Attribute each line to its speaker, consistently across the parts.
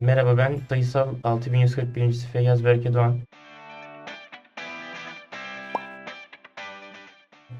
Speaker 1: Merhaba ben sayısal 6141. Feyyaz Berke Doğan.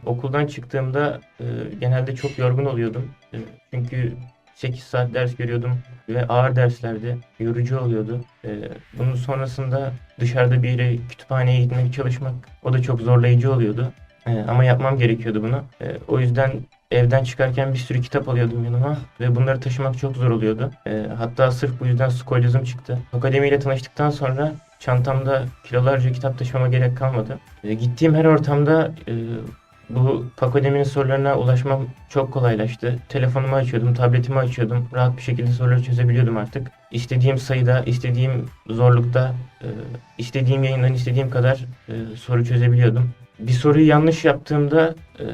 Speaker 1: Okuldan çıktığımda e, genelde çok yorgun oluyordum. E, çünkü 8 saat ders görüyordum ve ağır derslerdi. Yorucu oluyordu. E, bunun sonrasında dışarıda bir yere kütüphaneye gitmek, çalışmak o da çok zorlayıcı oluyordu. E, ama yapmam gerekiyordu bunu. E, o yüzden evden çıkarken bir sürü kitap alıyordum yanıma ve bunları taşımak çok zor oluyordu. E, hatta sırf bu yüzden skolyozum çıktı. Akademiyle tanıştıktan sonra çantamda kilolarca kitap taşımama gerek kalmadı. E, gittiğim her ortamda e, bu Pakodemi'nin sorularına ulaşmam çok kolaylaştı. Telefonumu açıyordum, tabletimi açıyordum. Rahat bir şekilde soruları çözebiliyordum artık. İstediğim sayıda, istediğim zorlukta, e, istediğim yayından istediğim kadar e, soru çözebiliyordum. Bir soruyu yanlış yaptığımda e,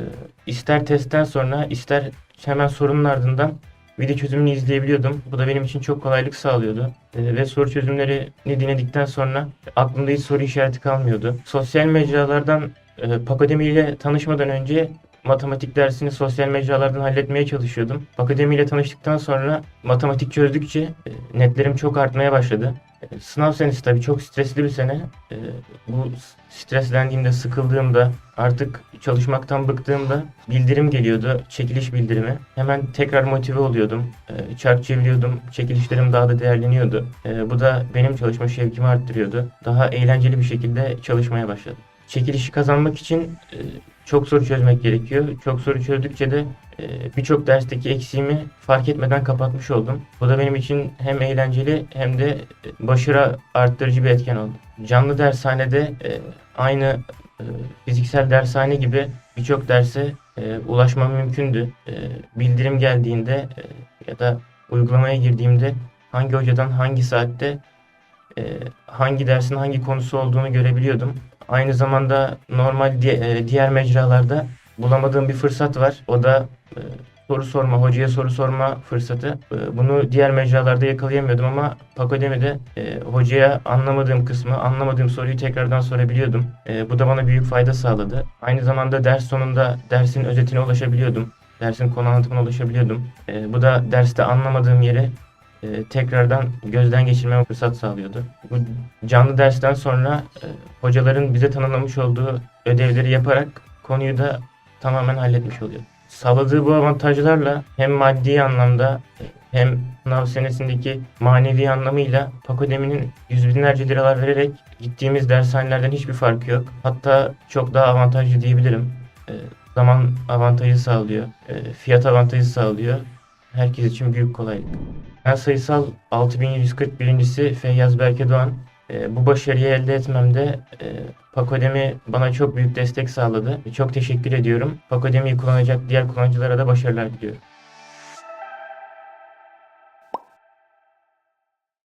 Speaker 1: ister testten sonra ister hemen sorunun ardından video çözümünü izleyebiliyordum. Bu da benim için çok kolaylık sağlıyordu. Ve soru çözümlerini dinledikten sonra aklımda hiç soru işareti kalmıyordu. Sosyal mecralardan Pakademi ile tanışmadan önce matematik dersini sosyal mecralardan halletmeye çalışıyordum. Akademi ile tanıştıktan sonra matematik çözdükçe e, netlerim çok artmaya başladı. E, Sınav senesi tabii çok stresli bir sene. E, Bu streslendiğimde, sıkıldığımda, artık çalışmaktan bıktığımda bildirim geliyordu, çekiliş bildirimi. Hemen tekrar motive oluyordum. Çark çeviriyordum, çekilişlerim daha da değerleniyordu. Bu da benim çalışma şevkimi arttırıyordu. Daha eğlenceli bir şekilde çalışmaya başladım. Çekilişi kazanmak için e, çok soru çözmek gerekiyor. Çok soru çözdükçe de e, birçok dersteki eksiğimi fark etmeden kapatmış oldum. Bu da benim için hem eğlenceli hem de e, başarı arttırıcı bir etken oldu. Canlı dershanede e, aynı e, fiziksel dershane gibi birçok derse e, ulaşmam mümkündü. Bildirim geldiğinde ya da uygulamaya girdiğimde hangi hocadan hangi saatte hangi dersin hangi konusu olduğunu görebiliyordum. Aynı zamanda normal di- e, diğer mecralarda bulamadığım bir fırsat var. O da e, soru sorma, hocaya soru sorma fırsatı. E, Bunu diğer mecralarda yakalayamıyordum ama Pakodemi'de e, hocaya anlamadığım kısmı, anlamadığım soruyu tekrardan sorabiliyordum. E, Bu da bana büyük fayda sağladı. Aynı zamanda ders sonunda dersin özetine ulaşabiliyordum. Dersin konu anlatımına ulaşabiliyordum. E, Bu da derste anlamadığım yeri e, tekrardan gözden geçirmeme fırsat sağlıyordu. Bu canlı dersten sonra e, hocaların bize tanımlamış olduğu ödevleri yaparak konuyu da tamamen halletmiş oluyor. Sağladığı bu avantajlarla hem maddi anlamda e, hem sınav senesindeki manevi anlamıyla Pakodemi'nin yüz binlerce liralar vererek gittiğimiz dershanelerden hiçbir farkı yok. Hatta çok daha avantajlı diyebilirim. E, zaman avantajı sağlıyor, e, fiyat avantajı sağlıyor. Herkes için büyük kolaylık. Ben sayısal 6141. Feyyaz Berke Doğan. Ee, bu başarıyı elde etmemde e, Pakodemi bana çok büyük destek sağladı. Çok teşekkür ediyorum. Pakodemi'yi kullanacak diğer kullanıcılara da başarılar diliyorum.